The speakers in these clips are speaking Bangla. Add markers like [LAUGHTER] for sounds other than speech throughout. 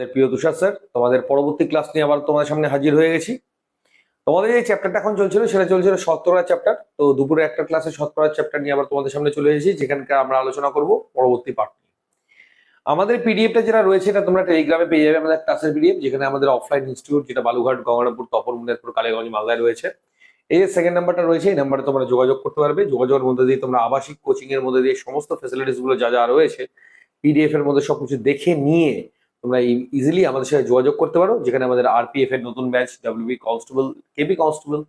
তোমাদের প্রিয় তুষার স্যার, তোমাদের পরবর্তী ক্লাস নিয়ে আবার তোমাদের সামনে হাজির হয়ে গেছি। তোমাদের যে চ্যাপ্টারটা এখন চলছিল, সেটা চলছিল শতকরা চ্যাপ্টার তো দুপুরে একটা ক্লাসে শতকরা চ্যাপ্টার নিয়ে আবার তোমাদের সামনে চলে এসেছি, যেখানকার আমরা আলোচনা করব পরবর্তী পার্ট আমাদের পিডিএফটা যেটা রয়েছে, এটা তোমরা টেলিগ্রামে পেয়ে যাবে আমাদের ক্লাসের পিডিএফ যেখানে আমাদের অফলাইন ইনস্টিটিউট যেটা বালুঘাট গঙ্গারামপুর, তপন মুন্দারপুর কালীগঞ্জ, মালদায় রয়েছে। এই যে সেকেন্ড নাম্বারটা রয়েছে, এই নাম্বারে তোমরা যোগাযোগ করতে পারবে। যোগাযোগের মধ্যে দিয়ে তোমরা আবাসিক কোচিং এর মধ্যে দিয়ে সমস্ত ফেসিলিটিসগুলো যা যা রয়েছে পিডিএফ এর মধ্যে সবকিছু দেখে নিয়ে তোমরা ইজিলি আমাদের সাথে যোগাযোগ করতে পারো। যেখানে আমাদের আরপিএফ এর নতুন batch WB constable KP constable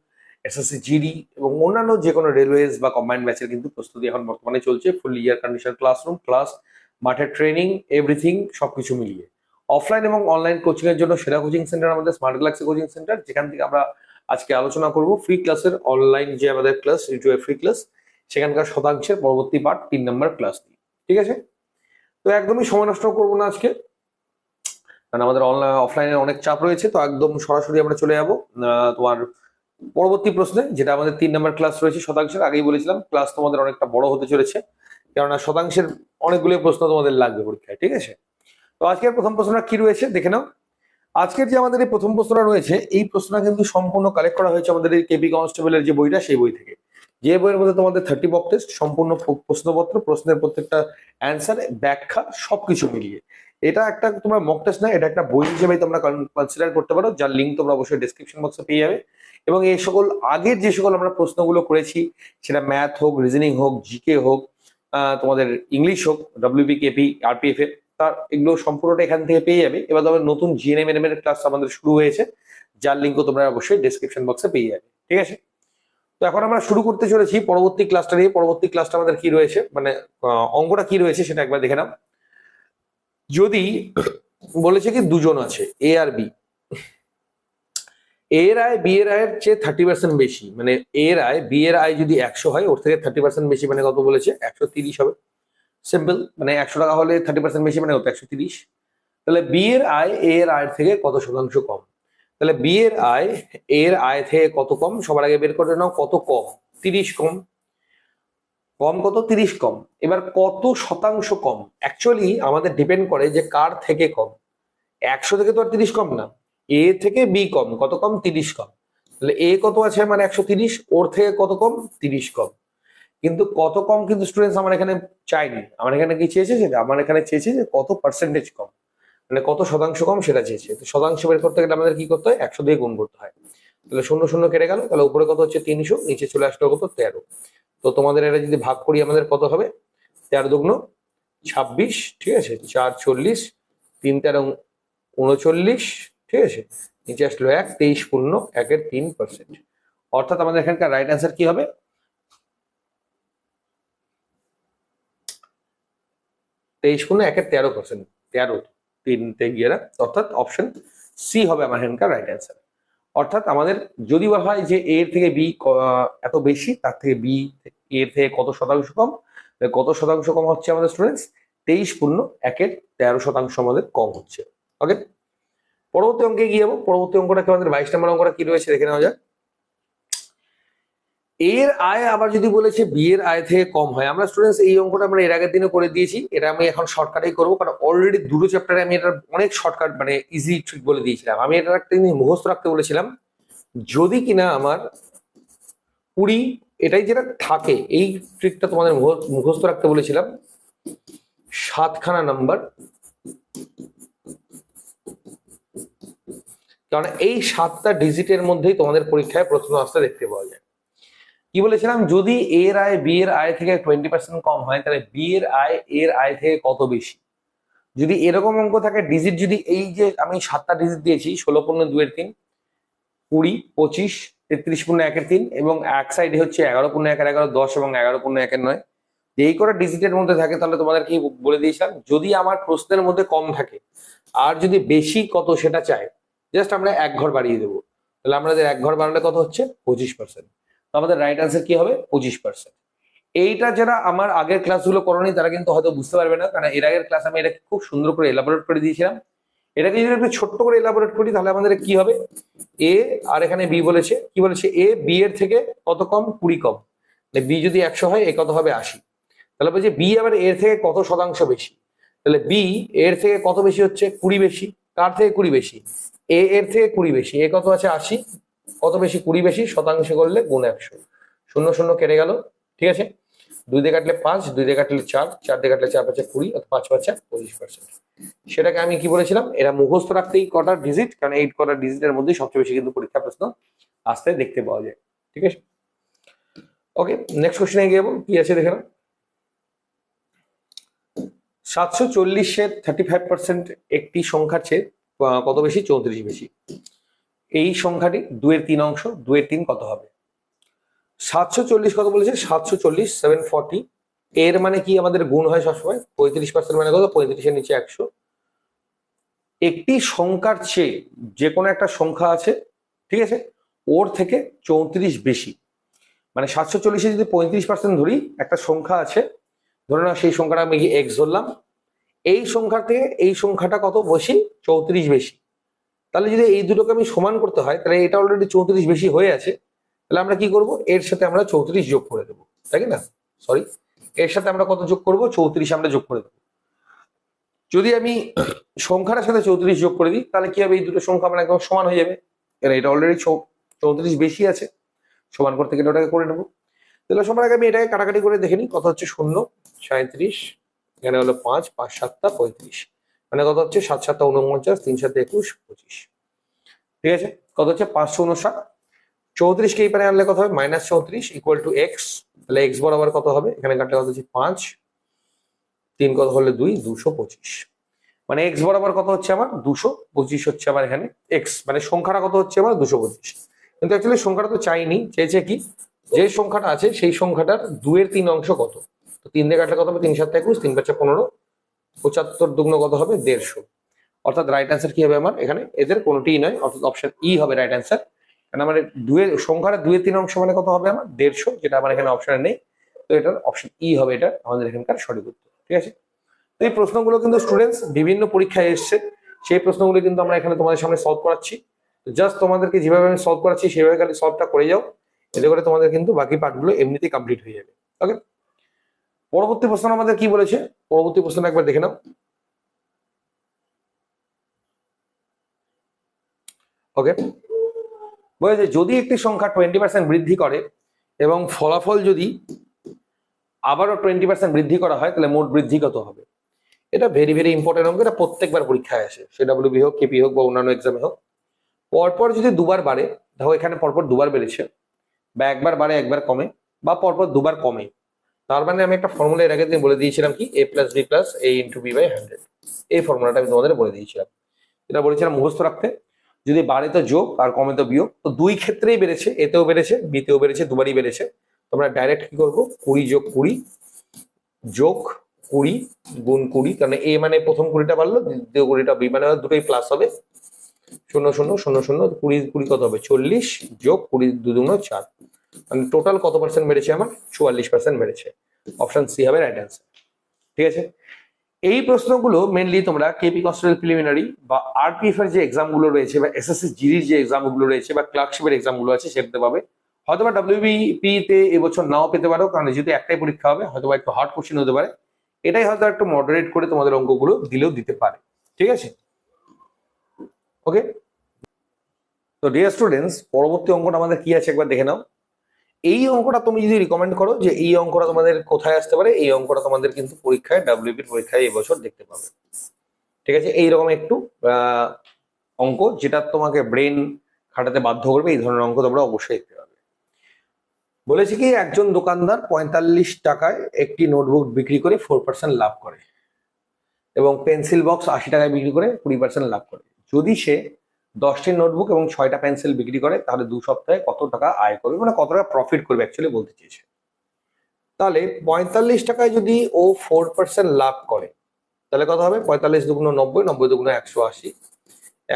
SSC GD এবং অন্যান্য যে কোনো রেলওয়েজ বা কম্বাইন্ড ব্যাচের কিন্তু প্রস্তুতি এখন বর্তমানে চলছে। Full air condition classroom plus মাঠের ট্রেনিং এভরিথিং সবকিছু মিলিয়ে। অফলাইন এবং অনলাইন কোচিং এর জন্য সেরা কোচিং সেন্টার আমাদের স্মার্ট গ্যালাক্সি কোচিং সেন্টার যেখান থেকে আমরা আজকে আলোচনা করব। ফ্রি ক্লাসের অনলাইন যে আমাদের ক্লাস ইউটিউবে ফ্রি ক্লাস সেখানকার শতাংশের পরবর্তী পার্ট তিন নম্বর ক্লাস ঠিক আছে? তো একদমই সময় নষ্ট করব না আজকে। কারণ আমাদের অনলাইন অফলাইনে অনেক চাপ রয়েছে, তো একদম সরাসরি আমরা চলে যাব। তোমার পরবর্তী প্রশ্নে, যেটা আমাদের তিন নম্বর ক্লাস রয়েছে শতাংশের, আগেই বলেছিলাম ক্লাস তোমাদের অনেকটা বড় হতে চলেছে। কেননা শতাংশের অনেকগুলো প্রশ্ন তোমাদের লাগবে পরীক্ষায়, ঠিক আছে? তো আজকের প্রথম প্রশ্নটা কি রয়েছে, দেখে নাও। আজকের যে আমাদের এই প্রথম প্রশ্নটা রয়েছে, এই প্রশ্নটা কিন্তু সম্পূর্ণ কালেক্ট করা হয়েছে আমাদের এই কেপি কনস্টেবলের যে বইটা, সেই বই থেকে। যে বইয়ের মধ্যে তোমাদের থার্টি বক টেস্ট সম্পূর্ণ প্রশ্নপত্র, প্রশ্নের প্রত্যেকটা অ্যান্সার ব্যাখ্যা, সবকিছু মিলিয়ে। এটা একটা তোমরা মক টেস্ট না এটা একটা বই হিসেবে তোমরা কনসিডার করতে পারো যার লিঙ্ক তোমরা অবশ্যই ডিসক্রিপশন বক্সে পেয়ে যাবে। এবং এই সকল আগের যে সকল আমরা প্রশ্নগুলো করেছি সেটা ম্যাথ হোক রিজনিং হোক জিকে হোক তোমাদের ইংলিশ হোক ডাব্লিউবি কেপি আরপিএফ এর তার এগুলো সম্পূর্ণটা এখান থেকে পেয়ে যাবে। এবার তোমাদের নতুন জিএনএম এর ক্লাস আমাদের শুরু হয়েছে যার লিঙ্কও তোমরা অবশ্যই ডিসক্রিপশন বক্সে পেয়ে যাবে ঠিক আছে? তো এখন আমরা শুরু করতে চলেছি পরবর্তী ক্লাসটা নিয়ে। পরবর্তী ক্লাসটা আমাদের কি রয়েছে? মানে আহ, অঙ্কটা কি রয়েছে সেটা একবার দেখে নাও। যদি বলেছে কি দুজন আছে এ আর বি এর আয় বি এর আয়ের চেয়ে থার্টি পার্সেন্ট বেশি। মানে এর আয় বি এর আয় যদি একশো হয়, ওর থেকে থার্টি পার্সেন্ট বেশি মানে কত বলেছে? একশো তিরিশ হবে। সিম্পল মানে একশো টাকা হলে থার্টি পার্সেন্ট বেশি মানে কত? একশো তিরিশ। তাহলে বি এর আয় এর আয়ের থেকে কত শতাংশ কম? তাহলে বি এর আয় এর আয় থেকে কত কম? সবার আগে বের করে নাও, কত কম? তিরিশ কম। কম কত? তিরিশ কম। এবার কত শতাংশ কম? অ্যাকচুয়ালি আমাদের ডিপেন্ড করে যে কার থেকে কম। একশো থেকে তো আর তিরিশ কম না। এ থেকে বি কম। কত কম? তিরিশ কম। তাহলে এ কত আছে? মানে একশো তিরিশ। ওর থেকে কত কম? তিরিশ কম। কিন্তু কত কম কিন্তু স্টুডেন্টস আমার এখানে চাইনি আমার এখানে কি চেয়েছে সেটা আমার এখানে চেয়েছে যে কত পার্সেন্টেজ কম। মানে কত শতাংশ কম সেটা চেয়েছে। তো শতাংশ বের করতে গেলে আমাদের কি করতে হয়? একশো দিয়ে গুণ করতে হয়। তাহলে শূন্য শূন্য কেটে গেল। তাহলে উপরে কত হচ্ছে? তিনশো। নিচে চলে আসলো কত? তেরো। তো তোমাদের এটা যদি ভাগ করি, আমাদের কত হবে? তেরো দুগ্ন ছাব্বিশ, ঠিক আছে? চার চল্লিশ, তিন তেরো উনচল্লিশ, ঠিক আছে? নিচে আসলো এক, তেইশ পূর্ণ একের তিন পার্সেন্ট অর্থাৎ আমাদের এখানকার রাইট অ্যান্সার কি হবে? তেইশ পূর্ণ একের তেরো পার্সেন্ট তেরো তিনটে গিয়ে অর্থাৎ অপশন সি হবে আমার এখানকার রাইট অ্যান্সার অর্থাৎ আমাদের যদি বলা হয় যে এর থেকে বি এত বেশি, তার থেকে বি এর থেকে কত শতাংশ কম? কত শতাংশ কম হচ্ছে আমাদের স্টুডেন্টস তেইশ পূর্ণ একের তেরো শতাংশ আমাদের কম হচ্ছে। ওকে পরবর্তী অঙ্কে গিয়ে যাব। পরবর্তী অঙ্কটা আমাদের বাইশ নম্বর অঙ্কটা কি রয়েছে দেখে নেওয়া যাক। এর আয় আবার যদি বলেছে বিয়ের আয় থেকে কম হয়, আমরা স্টুডেন্টস এই অঙ্কটা আমরা এর আগের দিনে করে দিয়েছি, এটা আমি এখন শর্টকাটেই করব, কারণ অলরেডি দুটো চ্যাপ্টারে আমি এটা অনেক শর্টকাট মানে ইজি ট্রিক বলে দিয়েছিলাম। আমি এটা একটা জিনিস মুখস্থ রাখতে বলেছিলাম, যদি কিনা আমার কুড়ি, এটাই যেটা থাকে, এই ট্রিকটা তোমাদের মুখ- মুখস্থ রাখতে বলেছিলাম, সাতখানা নাম্বার কারণ এই সাতটা ডিজিটের মধ্যেই তোমাদের পরীক্ষায় প্রশ্ন আসতে দেখতে পাওয়া যায়। কি বলেছিলাম? যদি এর আয় বি এর আয় থেকে টোয়েন্টি পার্সেন্ট কম হয়, তাহলে বি এর আয় এর আয় থেকে কত বেশি? যদি এরকম অঙ্ক থাকে ডিজিট যদি এই যে আমি সাতটা ডিজিট দিয়েছি, ষোলো পূর্ণ দুয়ের তিন, কুড়ি, পঁচিশ, তেত্রিশ পূর্ণ একের তিন, এবং এক সাইডে হচ্ছে এগারো পূর্ণ একের এগারো, দশ এবং এগারো পূর্ণ একের নয় এই করে ডিজিটের মধ্যে থাকে, তাহলে তোমাদের কি বলে দিয়েছিলাম? যদি আমার প্রশ্নের মধ্যে কম থাকে, আর যদি বেশি কত সেটা চায় জাস্ট আমরা এক ঘর বাড়িয়ে দেবো। তাহলে আমাদের এক ঘর বাড়ালে কত হচ্ছে? পঁচিশ পার্সেন্ট তো আমাদের রাইট আনসার কি হবে? পঁচিশ পার্সেন্ট এইটা যারা আমার আগের ক্লাসগুলো করনি, তারা কিন্তু হয়তো বুঝতে পারবে না। কারণ এর আগের ক্লাস আমি এটা খুব সুন্দর করে এলাবোরেট করে দিয়েছিলাম। এটাকে যদি একটু ছোট্ট করে এলাবোরেট করি, তাহলে আমাদের কি হবে? এ আর এখানে বি বলেছে। কি বলেছে? এ বি এর থেকে কত কম? কুড়ি কম। বি যদি একশো হয়, এ কত হবে? আশি। তাহলে বলছে বি আবার এর থেকে কত শতাংশ বেশি? তাহলে বি এর থেকে কত বেশি হচ্ছে? কুড়ি বেশি। কার থেকে কুড়ি বেশি? এ এর থেকে কুড়ি বেশি। এ কত আছে? আশি। কত বেশি কুড়ি বেশি শতাংশে করলে গুণ একশো। শূন্য শূন্য কেটে গেল, ঠিক আছে? দুই দিয়ে কাটলে পাঁচ, দুই দিয়ে কাটলে চার চার দিয়ে কাটলে চার পাঁচে কুড়ি, অর্থাৎ পাঁচ পাঁচে পঁচিশ পার্সেন্ট সেটাকে আমি কি বলেছিলাম? এরা মুখস্থ রাখতেই কটার ডিজিট কারণ এইট কটার ডিজিটের মধ্যেই সবচেয়ে বেশি কিন্তু পরীক্ষা প্রশ্ন আসতে দেখতে পাওয়া যায়, ঠিক আছে? ওকে নেক্সট কোশ্চেনে গিয়ে কি আছে দেখে নাও? সাতশো চল্লিশের থার্টি ফাইভ পার্সেন্ট একটি সংখ্যা চেয়ে কত বেশি? চৌত্রিশ বেশি। এই সংখ্যাটি দুয়ের তিন অংশ দুয়ের তিন কত হবে? সাতশো চল্লিশ কত বলেছে? সাতশো চল্লিশ সেভেন ফর্টি এর মানে কি আমাদের গুণ হয় সবসময়? পঁয়ত্রিশ পার্সেন্ট মানে কত? পঁয়ত্রিশের নিচে একশো। একটি সংখ্যার চেয়ে যে কোনো একটা সংখ্যা আছে, ঠিক আছে? ওর থেকে চৌত্রিশ বেশি। মানে সাতশো চল্লিশে যদি পঁয়ত্রিশ পার্সেন্ট ধরি, একটা সংখ্যা আছে, ধরে নাও সেই সংখ্যাটা আমি এক্স ধরলাম। এই সংখ্যার থেকে এই সংখ্যাটা কত? বেশি চৌত্রিশ বেশি। তাহলে যদি এই দুটোকে আমি সমান করতে হয়, তাহলে এটা অলরেডি চৌত্রিশ বেশি হয়ে আছে। তাহলে আমরা কি করব? এর সাথে আমরা চৌত্রিশ যোগ করে দেবো। তাই না? সরি এর সাথে আমরা কত যোগ করব? চৌত্রিশ আমরা যোগ করে দেবো। যদি আমি সংখ্যাটার সাথে চৌত্রিশ যোগ করে দিই, তাহলে কি হবে? এই দুটো সংখ্যা আমার একদম সমান হয়ে যাবে। এবার এটা অলরেডি চৌত্রিশ বেশি আছে। সমান করতে গেলে ওটাকে করে নেব। তাহলে সবার আগে আমি এটাকে কাটাকাটি করে দেখে নিই। কথা হচ্ছে শূন্য সাঁত্রিশ এখানে হলো পাঁচ পাঁচ, সাতটা, পঁয়ত্রিশ। মানে কত হচ্ছে? সাত সাতটা উনপঞ্চাশ তিন সাত একুশ, পঁচিশ। ঠিক আছে? কত হচ্ছে? পাঁচশো উনষাট চৌত্রিশকে এই পারে আনলে কত হবে? মাইনাস চৌত্রিশ ইকুয়াল টু এক্স তাহলে এক্স বরাবর কত হবে? এখানে কাটলে কত হচ্ছে? পাঁচ। তিন কত হলে দুই? দুশো পঁচিশ। মানে এক্স বরাবর কত হচ্ছে আমার? দুশো পঁচিশ হচ্ছে আমার এখানে এক্স মানে সংখ্যাটা কত হচ্ছে আমার? দুশো পঁচিশ। কিন্তু অ্যাকচুয়ালি সংখ্যাটা তো চাইনি। চেয়েছে কি? যে সংখ্যাটা আছে, সেই সংখ্যাটার দুয়ের তিন অংশ কত? তো তিন দিয়ে কাটলে কত হবে? তিন সাত একুশ, তিন পাঁচে পনেরো। পঁচাত্তর দুগ্ন কত হবে? দেড়শো। অর্থাৎ রাইট অ্যান্সার কি হবে আমার? এখানে এদের কোনোটিই নয়, অর্থাৎ অপশন ই হবে রাইট অ্যান্সার কারণ আমার দুয়ের সংখ্যাটা দুয়ের তিন অংশ মানে কত হবে আমার? দেড়শো, যেটা আমার এখানে অপশনে নেই। তো এটার অপশন ই হবে এটা, আমাদের এখানকার সঠিক উত্তর। ঠিক আছে? তো এই প্রশ্নগুলো কিন্তু স্টুডেন্টস বিভিন্ন পরীক্ষায় এসছে। সেই প্রশ্নগুলো কিন্তু আমরা এখানে তোমাদের সামনে সলভ করাচ্ছি। জাস্ট তোমাদেরকে যেভাবে আমি সলভ করাচ্ছি, সেভাবে খালি সলভটা করে যাও। এতে করে তোমাদের কিন্তু বাকি পার্টগুলো এমনিতেই কমপ্লিট হয়ে যাবে। ওকে পরবর্তী প্রশ্ন আমাদের কি বলেছে? পরবর্তী প্রশ্ন একবার দেখে নাও। ওকে বলেছে, যদি একটি সংখ্যা টোয়েন্টি পার্সেন্ট বৃদ্ধি করে এবং ফলাফল যদি আবারও টোয়েন্টি পার্সেন্ট বৃদ্ধি করা হয়, তাহলে মোট বৃদ্ধি কত হবে? এটা ভেরি ভেরি ইম্পর্টেন্ট অঙ্ক, এটা প্রত্যেকবার পরীক্ষায় আসে। সে ডাব্লিউবি হোক কেপি হোক বা অন্যান্য এক্সামে হোক। পরপর যদি দুবার বাড়ে ধরো এখানে পরপর দুবার বেড়েছে, বা একবার বাড়ে, একবার কমে, বা পরপর দুবার কমে। তার মানে আমি একটা ফর্মুলা এর আগে দিন বলে দিয়েছিলাম কি? A plus B plus A into B by hundred এই ফর্মুলাটা আমি তোমাদের বলে দিয়েছিলাম। এটা বলেছিলাম মুখস্থ রাখতে। যদি বাড়ে তো যোগ আর কমে তো বিয়োগ, তো দুই ক্ষেত্রেই বেড়েছে। এতেও বেড়েছে, বিতেও বেড়েছে, দুবারই বেড়েছে। তোমরা ডাইরেক্ট কি করব? কুড়ি যোগ কুড়ি যোগ কুড়ি গুণ কুড়ি। কারণ এ মানে প্রথম কুড়িটা বাড়লো, দ্বিতীয় কুড়িটা বি মানে দুটোই প্লাস হবে। শূন্য শূন্য শূন্য শূন্য, কুড়ি কুড়ি কত হবে? চল্লিশ যোগ কুড়ি দুদুগ্ন চার। মানে টোটাল কত পার্সেন্ট বেড়েছে আমার? চুয়াল্লিশ পার্সেন্ট বেড়েছে অপশন সি হবে রাইট অ্যান্সার ঠিক আছে? এই প্রশ্নগুলো মেনলি তোমরা কেপি কনস্টেবল প্রিলিমিনারি বা আরপিএফ এর যে এক্সামগুলো রয়েছে বা এসএসসি জিডির যে এক্সামগুলো রয়েছে বা ক্লার্কশিপের এক্সামগুলো আছে সেটাতে পাবে হয়তো বা তে এবছর নাও পেতে পারো, কারণ যেহেতু একটাই পরীক্ষা হবে হয়তো বা একটু হার্ড কোশ্চেন হতে পারে। এটাই হয়তো একটু মডারেট করে তোমাদের অঙ্কগুলো দিলেও দিতে পারে। ঠিক আছে? ওকে তো ডিয়ার স্টুডেন্টস পরবর্তী অঙ্কটা আমাদের কি আছে একবার দেখে নাও। এই অঙ্কটা তুমি যদি রিকমেন্ড করো যে এই অঙ্কটা তোমাদের কোথায় আসতে পারে, এই অঙ্কটা তোমাদের কিন্তু পরীক্ষায় ডাব্লিউপির পরীক্ষায় এবছর দেখতে পাবে। ঠিক আছে? এইরকম একটু অঙ্ক যেটা তোমাকে ব্রেন খাটাতে বাধ্য করবে, এই ধরনের অঙ্ক তোমরা অবশ্যই দেখতে পাবে। বলেছে কি, একজন দোকানদার পঁয়তাল্লিশ টাকায় একটি নোটবুক বিক্রি করে ফোর পার্সেন্ট লাভ করে এবং পেন্সিল বক্স আশি টাকায় বিক্রি করে কুড়ি পার্সেন্ট লাভ করে। যদি সে দশটি নোটবুক এবং ছয়টা পেন্সিল বিক্রি করে, তাহলে দু সপ্তাহে কত টাকা আয় করবে? মানে কত টাকা প্রফিট করবে অ্যাকচুয়ালি বলতে চেয়েছে। তাহলে পঁয়তাল্লিশ টাকায় যদি ও ফোর পার্সেন্ট লাভ করে, তাহলে কত হবে? পঁয়তাল্লিশ দুগুণ নব্বই নব্বই দুগুণ একশো আশি।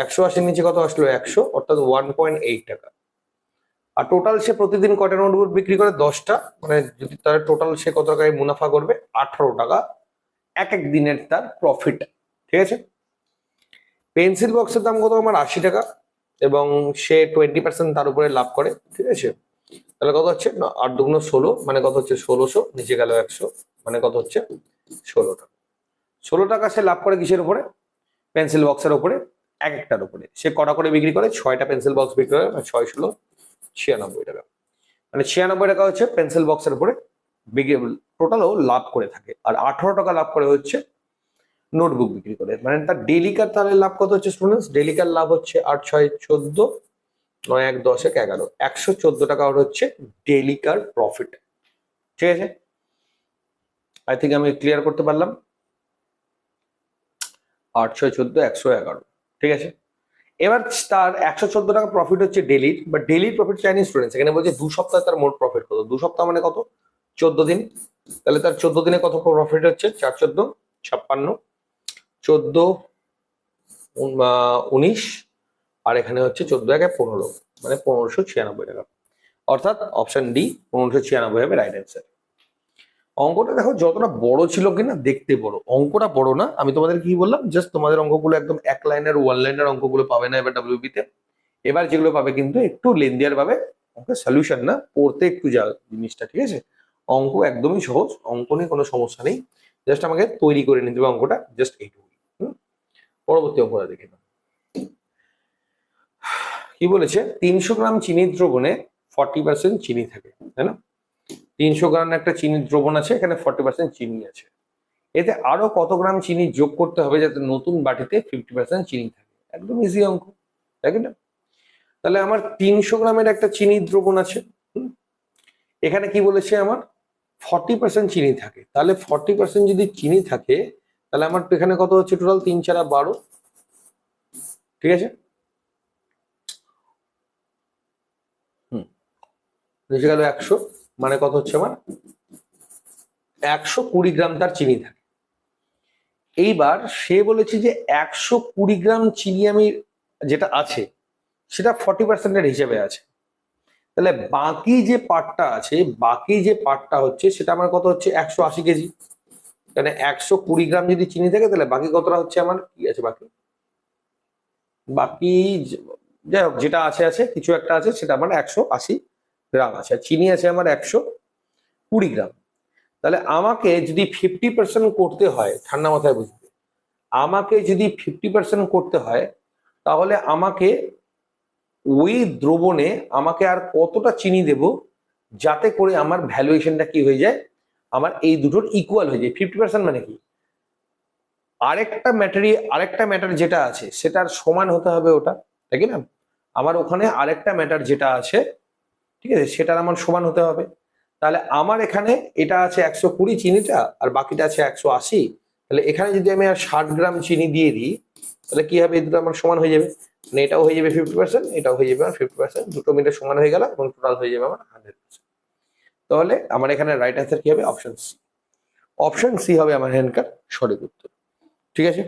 একশো আশির নিচে কত আসলো? একশো, অর্থাৎ ওয়ান পয়েন্ট এইট টাকা। আর টোটাল সে প্রতিদিন কটা নোটবুক বিক্রি করে? দশটা। মানে যদি তার টোটাল সে কত টাকায় মুনাফা করবে? আঠারো টাকা। এক এক দিনের তার প্রফিট ঠিক আছে? পেন্সিল বক্সের দাম কত? আমার আশি টাকা। এবং সে টোয়েন্টি পার্সেন্ট তার উপরে লাভ করে। ঠিক আছে? তাহলে কত হচ্ছে? আট দুগুণ ষোলো মানে কত হচ্ছে? ষোলোশো। নিচে গেল একশো মানে কত হচ্ছে? ষোলো টাকা। ষোলো টাকা সে লাভ করে কিসের উপরে? পেন্সিল বক্সের উপরে এক একটার উপরে। সে কটা করে বিক্রি করে? ছয়টা পেন্সিল বক্স বিক্রি করে মানে ছয়, ষোলো, ছিয়ানব্বই টাকা। মানে ছিয়ানব্বই টাকা হচ্ছে পেন্সিল বক্সের উপরে। টোটালও লাভ করে থাকে। আর আঠারো টাকা লাভ করে হচ্ছে নোটবুক বিক্রি করে। মানে তার ডেলিকার তাহলে লাভ কত হচ্ছে স্টুডেন্টস ডেলিকার লাভ হচ্ছে আট, ছয়, চোদ্দ, নয়, এক, দশ, এক, এগারো। একশো চোদ্দ টাকা হচ্ছে ডেলিকার প্রফিট ঠিক আছে? আই থিঙ্ক আমি ক্লিয়ার করতে পারলাম। আট, ছয়, চোদ্দ, একশো, এগারো। ঠিক আছে? এবার তার একশো চোদ্দ টাকা প্রফিট হচ্ছে ডেলির বা ডেলির প্রফিট চাইনি স্টুডেন্টস এখানে বলছে দু সপ্তাহে তার মোট প্রফিট কত? দু সপ্তাহ মানে কত? চোদ্দ দিন। তাহলে তার চোদ্দ দিনে কত প্রফিট হচ্ছে? চার, চোদ্দ, ছাপ্পান্ন। চোদ্দ উনিশ, আর এখানে হচ্ছে চোদ্দ একে পনেরো মানে পনেরোশো ছিয়ানব্বই টাকা। অর্থাৎ অপশন ডি পনেরোশো ছিয়ানব্বই হবে রাইট অ্যান্সার অঙ্কটা দেখো যতটা বড় ছিল কিনা দেখতে বড়। অঙ্কটা বড় না, আমি তোমাদের কি বললাম? জাস্ট তোমাদের অঙ্কগুলো একদম এক লাইনের ওয়ান লাইনের অঙ্কগুলো পাবে না এবার ডাব্লিউবি তে। এবার যেগুলো পাবে কিন্তু একটু লেন্দিয়ার পাবে অঙ্কের সলিউশন না, পড়তে একটু যা জিনিসটা, ঠিক আছে? অঙ্ক একদমই সহজ, অঙ্ক নিয়ে কোনো সমস্যা নেই। জাস্ট আমাকে তৈরি করে নিতে হবে অঙ্কটা জাস্ট এইটুকু? পরবর্তী অপরাধ দেখে কি বলেছে? তিনশো গ্রাম চিনির দ্রবণে ফর্টি পার্সেন্ট চিনি থাকে, তাই না? তিনশো গ্রাম একটা চিনির দ্রবণ আছে, এখানে ফর্টি পার্সেন্ট চিনি আছে। এতে আরও কত গ্রাম চিনি যোগ করতে হবে যাতে নতুন বাটিতে ফিফটি পার্সেন্ট চিনি থাকে? একদম ইজি অঙ্ক, তাই না? তাহলে আমার তিনশো গ্রামের একটা চিনির দ্রবণ আছে? এখানে কি বলেছে আমার? ফর্টি পার্সেন্ট চিনি থাকে। তাহলে ফর্টি পার্সেন্ট যদি চিনি থাকে তাহলে আমার এখানে কত হচ্ছে টোটাল তিন চারা বারো। ঠিক আছে? গেল একশো। মানে কত হচ্ছে আমার? একশো কুড়ি গ্রাম তার চিনি থাকে। এইবার সে বলেছে যে একশো কুড়ি গ্রাম চিনি আমি যেটা আছে, সেটা ফর্টি পার্সেন্টের হিসেবে আছে। তাহলে বাকি যে পার্টটা আছে, বাকি যে পার্টটা হচ্ছে, সেটা আমার কত হচ্ছে? একশো আশি কেজি। মানে একশো কুড়ি গ্রাম যদি চিনি থাকে, তাহলে বাকি কতটা হচ্ছে আমার? কি আছে বাকি? বাকি যাই হোক, যেটা আছে আছে, কিছু একটা আছে, সেটা আমার একশো আশি গ্রাম আছে। আর চিনি আছে আমার একশো কুড়ি গ্রাম। তাহলে আমাকে যদি ফিফটি পার্সেন্ট করতে হয়, ঠান্ডা মাথায় বুঝবে। আমাকে যদি ফিফটি পার্সেন্ট করতে হয়, তাহলে আমাকে ওই দ্রবণে আমাকে আর কতটা চিনি দেব, যাতে করে আমার ভ্যালুয়েশনটা কি হয়ে যায়? আমার এই দুটোর ইকুয়াল হয়ে যায় ফিফটি পার্সেন্ট মানে কি? আরেকটা ম্যাটারি আরেকটা ম্যাটার যেটা আছে, সেটার সমান হতে হবে ওটা, তাই কি না? আমার ওখানে আরেকটা ম্যাটার যেটা আছে, ঠিক আছে, সেটার আমার সমান হতে হবে। তাহলে আমার এখানে এটা আছে একশো কুড়ি চিনিটা, আর বাকিটা আছে একশো আশি। তাহলে এখানে যদি আমি আর ষাট গ্রাম চিনি দিয়ে দিই, তাহলে কি হবে? এই দুটো আমার সমান হয়ে যাবে। মানে এটাও হয়ে যাবে ফিফটি পার্সেন্ট এটাও হয়ে যাবে আমার ফিফটি পার্সেন্ট দুটো মিলে সমান হয়ে গেল এবং টোটাল হয়ে যাবে আমার হান্ড্রেড পার্সেন্ট তাহলে আমার এখানে রাইট অ্যান্সার কি হবে? অপশন সি অপশন সি হবে আমার হ্যান্ডকার সঠিক উত্তর। ঠিক আছে?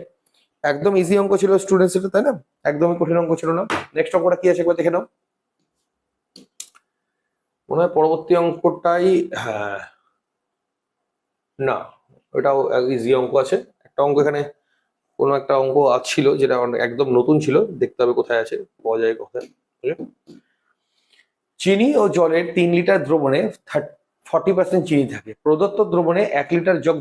একদম ইজি অঙ্ক ছিল স্টুডেন্টস এটা তাই না? একদমই কঠিন অঙ্ক ছিল না। নেক্সট অঙ্কটা কি আছে একবার দেখে নাও। মনে হয় পরবর্তী অঙ্কটাই হ্যাঁ। না ওটাও ইজি অঙ্ক আছে। একটা অঙ্ক এখানে, কোনো একটা অঙ্ক ছিল যেটা একদম নতুন ছিল। দেখতে হবে কোথায় আছে, পাওয়া যায় কোথায়? চিনি ও জলের তিন লিটার দ্রবণে ফর্টি পার্সেন্ট চিনি থাকে। প্রদত্ত দ্রবণে এক লিটার জগ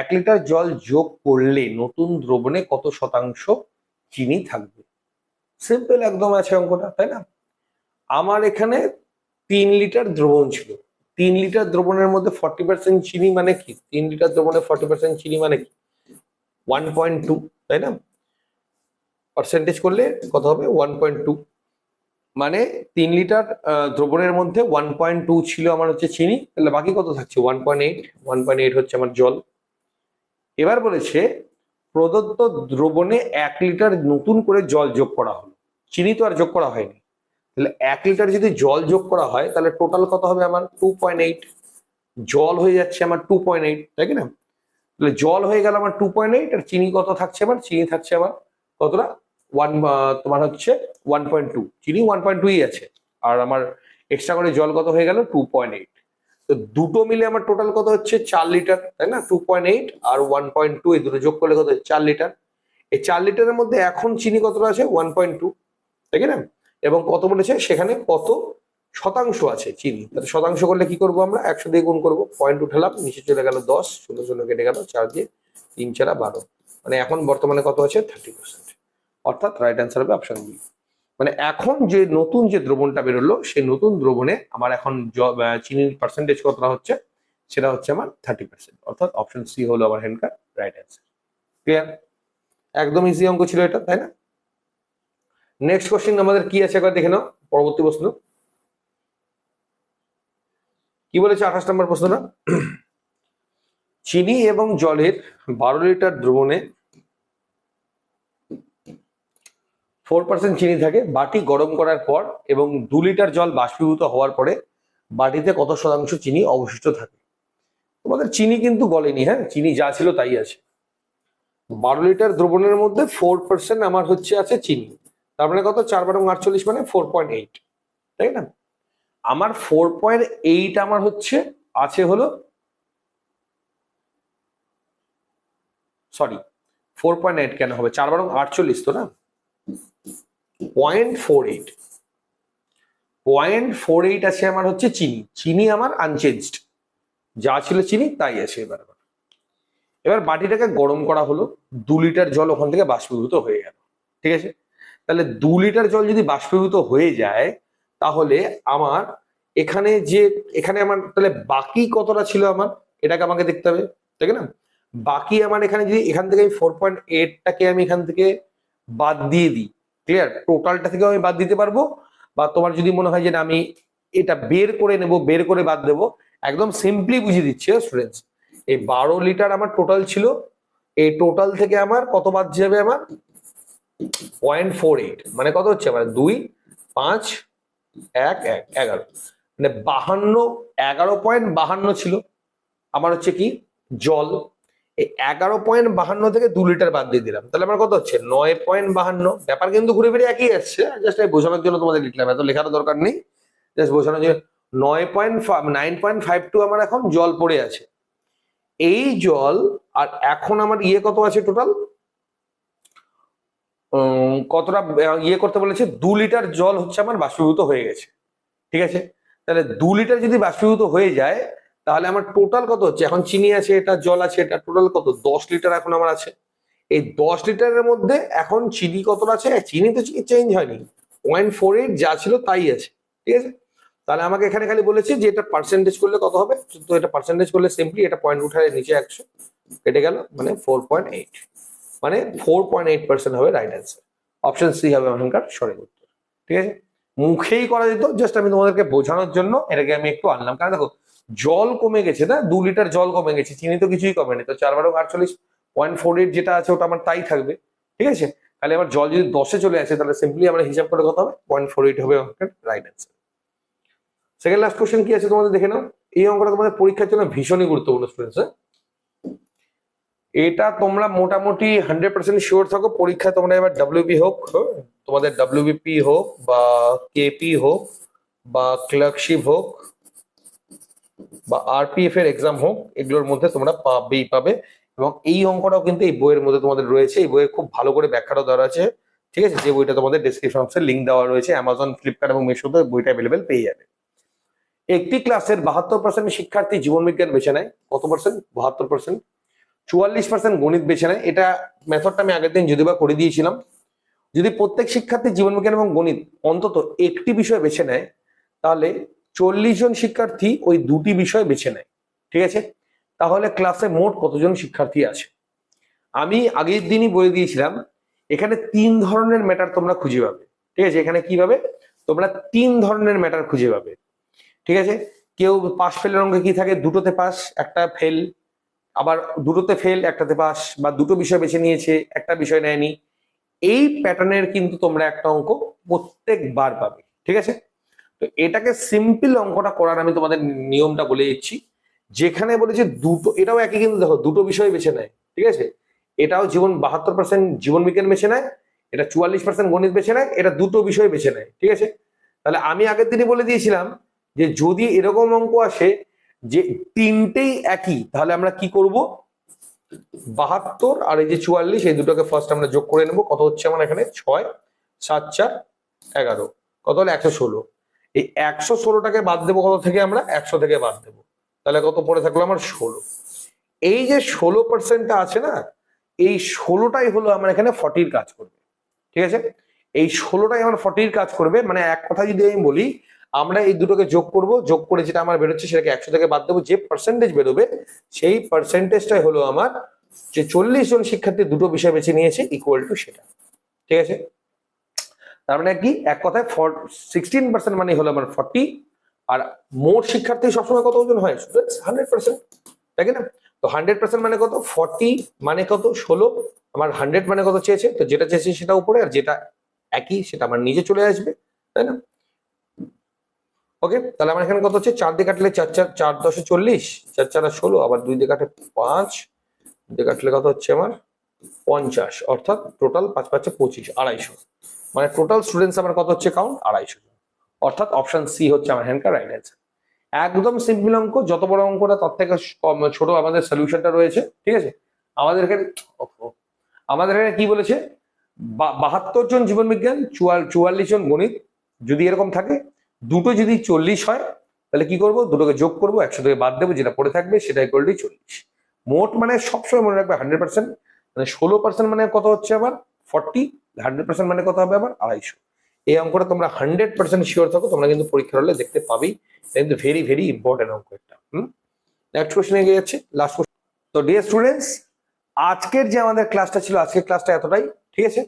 এক লিটার জল যোগ করলে নতুন দ্রবণে কত শতাংশ চিনি থাকবে? সিম্পল একদম আছে অঙ্কটা, তাই না? আমার এখানে তিন লিটার দ্রবণ ছিল। তিন লিটার দ্রবণের মধ্যে ফর্টি পার্সেন্ট চিনি মানে কি? তিন লিটার দ্রবণে ফর্টি পার্সেন্ট চিনি মানে কি? ওয়ান পয়েন্ট টু তাই না? পার্সেন্টেজ করলে কত হবে? ওয়ান পয়েন্ট টু মানে তিন লিটার দ্রবণের মধ্যে ওয়ান পয়েন্ট টু ছিল আমার হচ্ছে চিনি, তাহলে বাকি কত থাকছে? One point eight one point eight হচ্ছে আমার জল। এবার বলেছে, প্রদত্ত দ্রবণে এক লিটার নতুন করে জল যোগ করা হলো। চিনি তো আর যোগ করা হয়নি। তাহলে এক লিটার যদি জল যোগ করা হয়, তাহলে টোটাল কত হবে আমার? টু পয়েন্ট এইট জল হয়ে যাচ্ছে আমার টু পয়েন্ট এইট তাই না? তাহলে জল হয়ে গেল আমার টু পয়েন্ট এইট আর চিনি কত থাকছে আমার? চিনি থাকছে আমার কতটা? ওয়ান তোমার হচ্ছে ওয়ান পয়েন্ট টু চিনি ওয়ান পয়েন্ট টুই আছে। আর আমার এক্সট্রা করে জল কত হয়ে গেল? টু পয়েন্ট এইট তো দুটো মিলে আমার টোটাল কত হচ্ছে? চার লিটার, তাই না? টু পয়েন্ট এইট আর ওয়ান পয়েন্ট টু এই দুটো যোগ করলে কত চার লিটার। এই চার লিটারের মধ্যে এখন চিনি কতটা আছে? ওয়ান পয়েন্ট টু তাই না এবং কত বলেছে? সেখানে কত শতাংশ আছে চিনি। তাহলে শতাংশ করলে কি করব আমরা? একশো দিয়ে গুণ করব। পয়েন্ট উঠালাম, নিচে চলে গেল দশ ষোলো ষোলো কেটে গেল চার দিয়ে তিন চারা বারো। মানে এখন বর্তমানে কত আছে? থার্টি পার্সেন্ট অর্থাৎ রাইট অ্যান্সার হবে অপশন বি মানে এখন যে নতুন যে দ্রবণটা বেরোলো, সেই নতুন দ্রবণে আমার এখন চিনির পার্সেন্টেজ কতটা হচ্ছে? সেটা হচ্ছে আমার থার্টি পার্সেন্ট অর্থাৎ অপশন সি হলো আমার হেনকার রাইট অ্যান্সার ক্লিয়ার একদম ইজি অঙ্ক ছিল এটা, তাই না? নেক্সট কোশ্চেন আমাদের কি আছে একবার দেখে নাও, পরবর্তী প্রশ্ন। কি বলেছে আঠাশ নম্বর প্রশ্নটা? [CLEARS THROAT] চিনি এবং জলের বারো লিটার দ্রবণে ফোর পার্সেন্ট চিনি থাকে। বাটি গরম করার পর এবং দু লিটার জল বাষ্পীভূত হওয়ার পরে বাটিতে কত শতাংশ চিনি অবশিষ্ট থাকে? তোমাদের চিনি কিন্তু গলেনি হ্যাঁ? চিনি যা ছিল তাই আছে। বারো লিটার দ্রবণের মধ্যে ফোর পার্সেন্ট আমার হচ্ছে আছে চিনি। তার মানে কত? চার বারো আটচল্লিশ মানে ফোর পয়েন্ট এইট। তাই না? আমার ফোর পয়েন্ট এইট আমার হচ্ছে আছে হলো সরি, ফোর পয়েন্ট এইট কেন হবে? চার বারো আটচল্লিশ তো না? Point four eight. Point four eight আছে আমার হচ্ছে চিনি। চিনি আমার আনচেঞ্জড যা ছিল চিনি, তাই আছে এবার আবার। এবার বাটিটাকে গরম করা হলো, দু লিটার জল ওখান থেকে বাষ্পীভূত হয়ে গেল। ঠিক আছে? তাহলে দু লিটার জল যদি বাষ্পীভূত হয়ে যায়, তাহলে আমার এখানে যে, এখানে আমার তাহলে বাকি কতটা ছিল আমার? এটাকে আমাকে দেখতে হবে ঠিক না? বাকি আমার এখানে যদি এখান থেকে আমি ফোর পয়েন্ট এইটটাকে আমি এখান থেকে বাদ দিয়ে দিই ক্লিয়ার টোটালটা থেকে আমি বাদ দিতে পারব। বা তোমার যদি মনে হয় যে না, আমি এটা বের করে নেব, বের করে বাদ দেবো, একদম সিম্পলি বুঝিয়ে দিচ্ছি স্টুডেন্টস এই বারো লিটার আমার টোটাল ছিল। এই টোটাল থেকে আমার কত বাদ যাবে আমার? পয়েন্ট ফোর এইট মানে কত হচ্ছে আমার? দুই, পাঁচ, এক এক, এগারো। মানে বাহান্ন, এগারো পয়েন্ট বাহান্ন ছিল। আমার হচ্ছে কি? জল। এই এগারো পয়েন্ট বাহান্ন থেকে দু লিটার বাদ দিয়ে দিলাম। তাহলে আমার কত হচ্ছে? নয় পয়েন্ট বাহান্ন। ব্যাপার কিন্তু ঘুরে ফিরে একই আসছে। জাস্ট এই বোঝানোর জন্য তোমাদের লিখলাম। এত লেখার দরকার নেই। জাস্ট বোঝানোর জন্য নয় point nine point five two আমার এখন জল পড়ে আছে। এই জল আর এখন আমার ইয়ে কত আছে টোটাল কতটা ইয়ে করতে বলেছে? দু লিটার জল হচ্ছে আমার বাষ্পীভূত হয়ে গেছে। ঠিক আছে? তাহলে দু লিটার যদি বাষ্পীভূত হয়ে যায় তাহলে আমার টোটাল কত হচ্ছে? এখন চিনি আছে, এটা জল আছে, এটা টোটাল কত? দশ লিটার এখন আমার আছে। এই দশ লিটারের মধ্যে এখন চিনি কতটা আছে? চিনি তো চেঞ্জ হয়নি। পয়েন্ট ফোর এইট যা ছিল তাই আছে, ঠিক আছে? তাহলে আমাকে এখানে খালি বলেছে যে এটা পার্সেন্টেজ করলে কত হবে? তো এটা পার্সেন্টেজ করলে সিম্পলি এটা পয়েন্ট উঠায় নিচে একশো, কেটে গেল মানে ফোর পয়েন্ট এইট মানে ফোর পয়েন্ট এইট পার্সেন্ট হবে রাইট অ্যান্সার অপশন সি হবে এখনকার সঠিক উত্তর, ঠিক আছে? মুখেই করা যেত জাস্ট আমি তোমাদেরকে বোঝানোর জন্য এটাকে আমি একটু আনলাম। কারণ দেখো জল কমে গেছে না? দু লিটার জল কমে গেছে চিনি তো কিছুই কমেনি। তো চার বারো আটচল্লিশ পয়েন্ট ফোর এইট যেটা আছে ওটা আমার তাই থাকবে। ঠিক আছে? তাহলে আমার জল যদি দশে চলে আসে তাহলে সিম্পলি আমরা হিসাব করে কত হবে। পয়েন্ট ফোর এইট হবে right answer second last question কি আছে তোমাদের দেখে নাও? এই অঙ্কটা তোমাদের পরীক্ষার জন্য ভীষণই গুরুত্বপূর্ণ স্টুডেন্টস এটা তোমরা মোটামুটি হান্ড্রেড পার্সেন্ট শিওর থাকো পরীক্ষা তোমরা এবার ডাব্লিউপি হোক হ্যাঁ, তোমাদের ডাব্লিউবিপি হোক বা কেপি হোক বা ক্লার্কশিপ হোক বা আরপিএফ এর এক্সাম হোক, এগুলোর মধ্যে তোমরা পাবেই পাবে। এবং এই অঙ্কটাও কিন্তু এই বইয়ের মধ্যে তোমাদের রয়েছে। এই বইয়ে খুব ভালো করে ব্যাখ্যাটা দেওয়া আছে। ঠিক আছে? যে বইটা তোমাদের ডিসক্রিপশন লিঙ্ক দেওয়া রয়েছে অ্যামাজন ফ্লিপকার্ট এবং মিশোতে বইটা অ্যাভেলেবেল পেয়ে যাবে। একটি ক্লাসের বাহাত্তর পার্সেন্ট শিক্ষার্থী জীবনবিজ্ঞান বেছে নেয়। কত পার্সেন্ট বাহাত্তর পার্সেন্ট চুয়াল্লিশ পার্সেন্ট গণিত বেছে নেয়। এটা মেথডটা আমি আগের দিন যদি বা করে দিয়েছিলাম। যদি প্রত্যেক শিক্ষার্থী জীবনবিজ্ঞান এবং গণিত অন্তত একটি বিষয় বেছে নেয়, তাহলে চল্লিশ জন শিক্ষার্থী ওই দুটি বিষয় বেছে নেয়, ঠিক আছে? তাহলে ক্লাসে মোট কতজন শিক্ষার্থী আছে? আমি আগের দিনই বলে দিয়েছিলাম, এখানে তিন ধরনের ম্যাটার তোমরা খুঁজে পাবে, ঠিক আছে? এখানে কি পাবে? তোমরা তিন ধরনের ম্যাটার খুঁজে পাবে, ঠিক আছে? কেউ পাস ফেলের অঙ্কে কি থাকে? দুটোতে পাস একটা ফেল আবার দুটোতে ফেল একটাতে পাস বা দুটো বিষয় বেছে নিয়েছে, একটা বিষয় নেয়নি, এই প্যাটার্নের কিন্তু তোমরা একটা অঙ্ক প্রত্যেকবার পাবে, ঠিক আছে? তো এটাকে সিম্পল অঙ্কটা করার আমি তোমাদের নিয়মটা বলে দিচ্ছি। যেখানে বলেছে দুটো, এটাও একই কিন্তু দেখো, দুটো বিষয় বেছে নেয়, ঠিক আছে? এটাও জীবন বাহাত্তর পার্সেন্ট জীবন বিজ্ঞান বেছে নেয়, এটা চুয়াল্লিশ পার্সেন্ট গণিত বেছে নেয়, এটা দুটো বিষয় বেছে নেয়, ঠিক আছে? তাহলে আমি আগের দিনই বলে দিয়েছিলাম যে যদি এরকম অঙ্ক আসে যে তিনটেই একই, তাহলে আমরা কি করব? বাহাত্তর আর এই যে চুয়াল্লিশ, এই দুটোকে ফার্স্ট আমরা যোগ করে নেব। কত হচ্ছে আমার এখানে? ছয়, সাত, চার, এগারো। কত হলো? একশো ষোলো। এই একশো ষোলোটাকে বাদ দেবো কত থেকে আমরা? একশো থেকে বাদ দেবো। তাহলে কত পড়ে থাকল আমার ষোলো? এই যে ষোলো পার্সেন্টটা আছে না, এই ষোলোটাই হলো আমার এখানে ফর্টির কাজ করবে। ঠিক আছে? এই ষোলোটাই আমার ফর্টির কাজ করবে। মানে এক কথা যদি আমি বলি, আমরা এই দুটোকে যোগ করব, যোগ করে যেটা আমার বেরোচ্ছে সেটাকে একশো থেকে বাদ দেবো। যে পার্সেন্টেজ বেরোবে, সেই পার্সেন্টেজটাই হলো আমার যে চল্লিশ জন শিক্ষার্থী দুটো বিষয় বেছে নিয়েছে ইকুয়াল টু সেটা। ঠিক আছে? তার মানে কি? এক কথায় সিক্সটিন পার্সেন্ট মানে হলো আমার ফর্টি আর মোট শিক্ষার্থী সবসময় কত ওজন হয়? হান্ড্রেড পার্সেন্ট তাই না? তো হান্ড্রেড পার্সেন্ট মানে কত? ফর্টি মানে কত? ষোলো। আমার হান্ড্রেড মানে কত চেয়েছে? তো যেটা চেয়েছে সেটা উপরে, আর যেটা একই, সেটা আমার নিজে চলে আসবে। তাই না? ওকে তাহলে আমার এখানে কত হচ্ছে? চার দিয়ে কাটলে চার চার চার দশে চল্লিশ, চার চার ষোলো, আবার দুই দিয়ে কাটলে পাঁচ দিয়ে কাটলে কত হচ্ছে আমার? পঞ্চাশ, অর্থাৎ টোটাল পাঁচ, পাঁচে পঁচিশ, আড়াইশো। মানে টোটাল স্টুডেন্টস আমার কত হচ্ছে? কাউন্ট আড়াইশো জন। অর্থাৎ অপশন সি হচ্ছে আমার হ্যান্ডকার রাইট অ্যান্সার একদম সিম্পল অঙ্ক, যত বড় অঙ্কটা, তার থেকে ছোট আমাদের সলিউশনটা রয়েছে, ঠিক আছে? আমাদের এখানে আমাদের এখানে কি বলেছে? বাহাত্তর জন জীবন বিজ্ঞান চুয়াল্লিশ জন গণিত। যদি এরকম থাকে, দুটো যদি চল্লিশ হয়, তাহলে কি করব? দুটোকে যোগ করব, একশো থেকে বাদ দেবো, যেটা পড়ে থাকবে, সেটা ইকুয়াল টু চল্লিশ। মোট মানে সবসময় মনে রাখবে হান্ড্রেড পার্সেন্ট মানে ষোলো পার্সেন্ট মানে কত হচ্ছে আবার? ফর্টি হান্ড্রেড পার্সেন্ট মানে কত হবে আবার? আড়াইশো। এই অঙ্কটা তোমরা হান্ড্রেড পার্সেন্ট শিওর থাকো, তোমরা কিন্তু পরীক্ষার হলে দেখতে পাবেই। কিন্তু ভেরি ভেরি ইম্পর্টেন্ট অঙ্ক একটা হুম? নেক্সট কোশ্চেন যাচ্ছে লাস্ট কোশ্চেন তো ডিয়ার স্টুডেন্টস আজকের যে আমাদের ক্লাসটা ছিল, আজকের ক্লাসটা এতটাই, ঠিক আছে?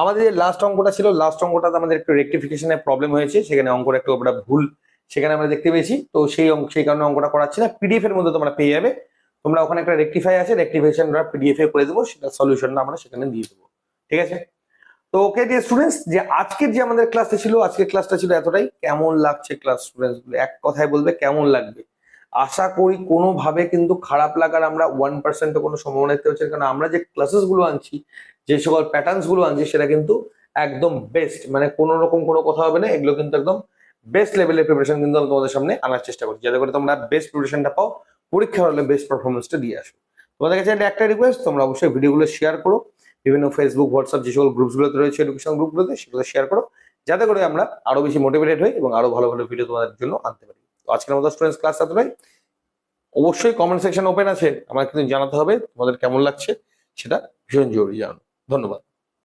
আমাদের যে লাস্ট অঙ্কটা ছিল লাস্ট অঙ্কটাতে আমাদের একটু রেক্টিফিকেশনের প্রবলেম হয়েছে, সেখানে অঙ্কটা একটু আমরা ভুল, সেখানে আমরা দেখতে পেয়েছি। তো সেই অঙ্ক, সেই কারণে অঙ্কটা করাচ্ছি না পিডিএফ এর মধ্যে তোমরা পেয়ে যাবে। তোমরা ওখানে একটা রেক্টিফাই আছে রেক্টিফিকেশন পিডিএফ এ করে দেবো, সেটা সলিউশনটা আমরা সেখানে দিয়ে দেবো। ঠিক আছে? তো ওকে ডিয়ার স্টুডেন্টস যে আজকের যে আমাদের ক্লাসটা ছিল, আজকের ক্লাসটা ছিল এতটাই। কেমন লাগছে ক্লাস স্টুডেন্টস এক কথায় বলবে, কেমন লাগবে? আশা করি কোনোভাবে কিন্তু খারাপ লাগার আমরা ওয়ান পার্সেন্টও কোনো সম্ভাবনা দেখতে হচ্ছে কারণ আমরা যে ক্লাসেসগুলো আনছি, যে সকল প্যাটার্নসগুলো আনছি, সেটা কিন্তু একদম বেস্ট মানে কোনো রকম কোনো কথা হবে না। এগুলো কিন্তু একদম বেস্ট লেভেলের প্রিপারেশন কিন্তু আমি তোমাদের সামনে আনার চেষ্টা করছি। যাতে করে তোমরা বেস্ট প্রিপারেশনটা পাও, পরীক্ষার হলে বেস্ট পারফরমেন্সটা দিয়ে আসো। তোমাদের কাছে একটা রিকোয়েস্ট তোমরা অবশ্যই ভিডিওগুলো শেয়ার করো। বিভিন্ন ফেসবুক হোয়াটসঅ্যাপ যে সকল গ্রুপসগুলোতে রয়েছে এডুকেশন গ্রুপগুলোতে সেগুলো শেয়ার করো। যাতে করে আমরা আরও বেশি মোটিভেটেড হই এবং আরও ভালো ভালো ভিডিও তোমাদের জন্য আনতে পারি। তো আজকের মতো স্টুডেন্টস ক্লাস এতটাই। অবশ্যই কমেন্ট সেকশন ওপেন আছে। আমাকে কিন্তু জানাতে হবে তোমাদের কেমন লাগছে, সেটা ভীষণ জরুরি জানো। ধন্যবাদ।